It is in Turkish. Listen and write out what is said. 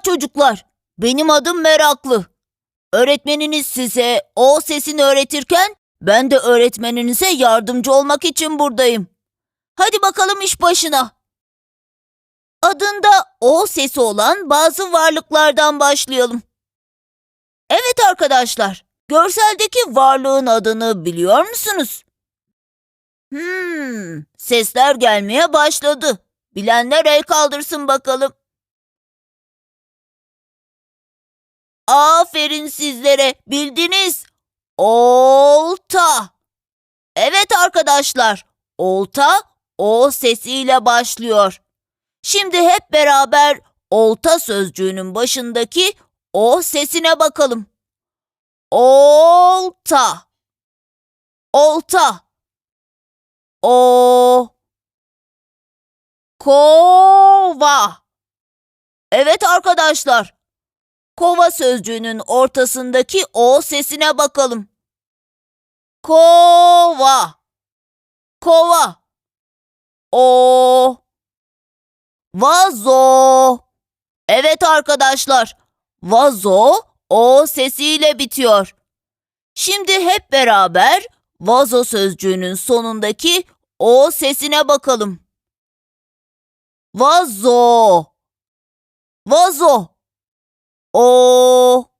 Çocuklar. Benim adım Meraklı. Öğretmeniniz size O sesini öğretirken ben de öğretmeninize yardımcı olmak için buradayım. Hadi bakalım iş başına. Adında O sesi olan bazı varlıklardan başlayalım. Evet arkadaşlar, görseldeki varlığın adını biliyor musunuz? Hmm, sesler gelmeye başladı. Bilenler el kaldırsın bakalım. Aferin sizlere, bildiniz. Olta. Evet arkadaşlar, olta o sesiyle başlıyor. Şimdi hep beraber olta sözcüğünün başındaki o sesine bakalım. Olta. Olta. O. Kova. Evet arkadaşlar. Kova sözcüğünün ortasındaki o sesine bakalım. Kova. Kova. O. Vazo. Evet arkadaşlar. Vazo o sesiyle bitiyor. Şimdi hep beraber vazo sözcüğünün sonundaki o sesine bakalım. Vazo. Vazo. O.